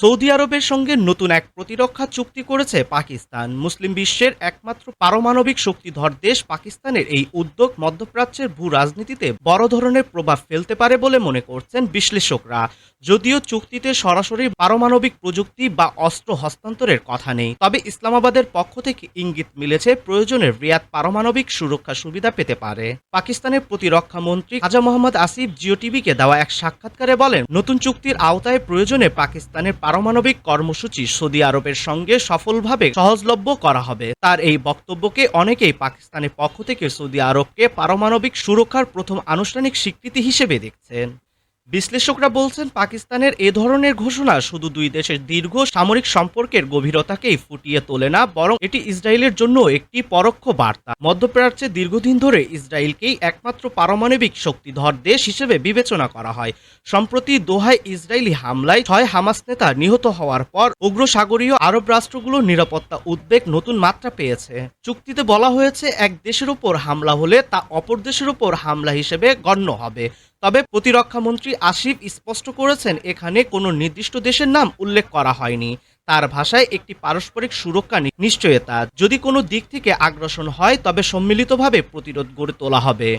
Saudi আরবের সঙ্গে নতুন এক প্রতিরক্ষা চুক্তি করেছে পাকিস্তান। মুসলিম বিশ্বের একমাত্র পারমাণবিক শক্তিধর দেশ পাকিস্তানের এই উদ্যোগ মধ্যপ্রাচ্যের ভূ রাজনীতিতে বড় ধরনের প্রভাব ফেলতে পারে বলে মনে করছেন বিশ্লেষকরা। যদিও চুক্তিতে সরাসরি পারমাণবিক প্রযুক্তি বা অস্ত্র হস্তান্তরের কথা নেই, তবে ইসলামাবাদের পক্ষ থেকে ইঙ্গিত মিলেছে প্রয়োজনে রিয়াদ পারমাণবিক সুরক্ষা সুবিধা পেতে পারে। পাকিস্তানের প্রতিরক্ষা মন্ত্রী খাজা মোহাম্মদ আসিফ জিও টিভিকে দেওয়া এক সাক্ষাৎকারে বলেন, নতুন চুক্তির আওতায় প্রয়োজনে পাকিস্তানের পারমাণবিক কর্মসূচি সৌদি আরবের সঙ্গে সফলভাবে সহজলভ্য করা হবে। তার এই বক্তব্যকে অনেকেই পাকিস্তানের পক্ষ থেকে সৌদি আরবকে পারমাণবিক সুরক্ষার প্রথম আনুষ্ঠানিক স্বীকৃতি হিসেবে দেখছেন। বিশ্লেষকরা বলছেন, পাকিস্তানের এ ধরনের ঘোষণা শুধু দুই দেশের দীর্ঘ সামরিক সম্পর্কের গভীরতাকেই ফুটিয়ে তোলে না, বরং এটি ইসরায়েলের জন্য একটি পরোক্ষ বার্তা। মধ্যপ্রাচ্যে দীর্ঘদিন ধরে ইসরায়েলকেই একমাত্র পারমাণবিক শক্তিধর দেশ হিসেবে বিবেচনা করা হয়। সম্প্রতি দোহায় ইসরায়েলি হামলায় ছয় হামাস নেতা নিহত হওয়ার পর উগ্র সাগরীয় আরব রাষ্ট্রগুলোর নিরাপত্তা উদ্বেগ নতুন মাত্রা পেয়েছে। চুক্তিতে বলা হয়েছে, এক দেশের উপর হামলা হলে তা অপর দেশের উপর হামলা হিসেবে গণ্য হবে। তবে প্রতিরক্ষামন্ত্রী আসিফ স্পষ্ট করেছেন, এখানে কোনো নির্দিষ্ট দেশের নাম উল্লেখ করা হয়নি। তার ভাষায় একটি পারস্পরিক সুরক্ষা নিশ্চয়তা। যদি কোনো দিক থেকে আগ্রাসন হয়, তবে সম্মিলিতভাবে প্রতিরোধ গড়ে তোলা হবে।